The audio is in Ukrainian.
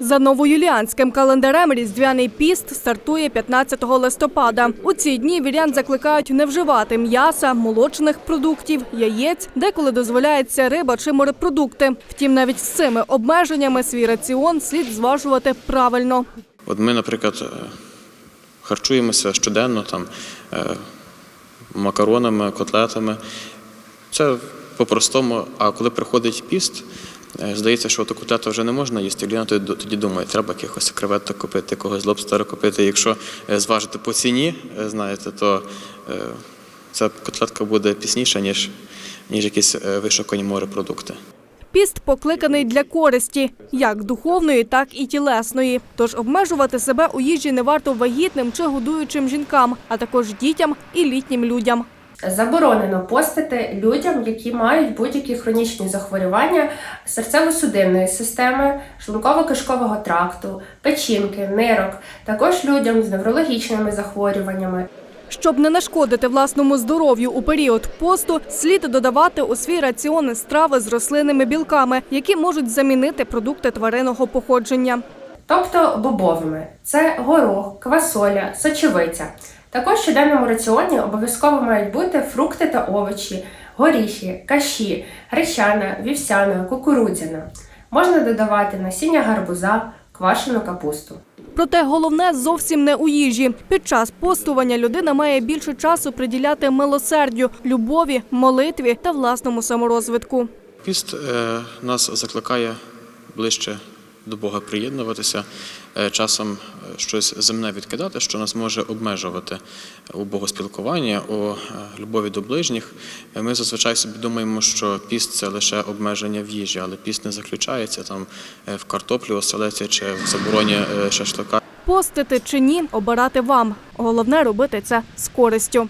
За новоюліанським календарем різдвяний піст стартує 15 листопада. У ці дні вірян закликають не вживати м'яса, молочних продуктів, яєць, деколи дозволяється риба чи морепродукти. Втім, навіть з цими обмеженнями свій раціон слід зважувати правильно. От ми, наприклад, е, харчуємося щоденно там е, макаронами, котлетами. Це по-простому. А коли приходить піст, здається, що ту котлету вже не можна їсти. Людина тоді, думає, треба якихось креветок купити, якогось лобстера купити. Якщо е, зважити по ціні, е, знаєте, то е, ця котлетка буде пісніша, ніж, ніж якісь е, вишукані морепродукти. Піст покликаний для користі, як духовної, так і тілесної. Тож обмежувати себе у їжі не варто вагітним чи годуючим жінкам, а також дітям і літнім людям. Заборонено постити людям, які мають будь-які хронічні захворювання серцево-судинної системи, шлунково-кишкового тракту, печінки, нирок, також людям з неврологічними захворюваннями. Щоб не нашкодити власному здоров'ю у період посту, слід додавати у свій раціон страви з рослинними білками, які можуть замінити продукти тваринного походження. тобто бобовими. Це горох, квасоля, сочевиця. Також в щоденному раціоні обов'язково мають бути фрукти та овочі, горіхи, каші, гречана, вівсяна, кукурудзяна. Можна додавати насіння гарбуза, квашену капусту. Проте головне зовсім не у їжі. Під час постування людина має більше часу приділяти милосердю, любові, молитві та власному саморозвитку. Піст е, нас закликає ближче до Бога приєднуватися, е, часом щось земне відкидати, що нас може обмежувати у богоспілкуванні, у е, любові до ближніх. Ми зазвичай собі думаємо, що піст це лише обмеження в їжі, але піст не заключається там е, в картоплі, оселеці чи в забороні е, шашлика. Постити чи ні, обирати вам. Головне робити це з користю.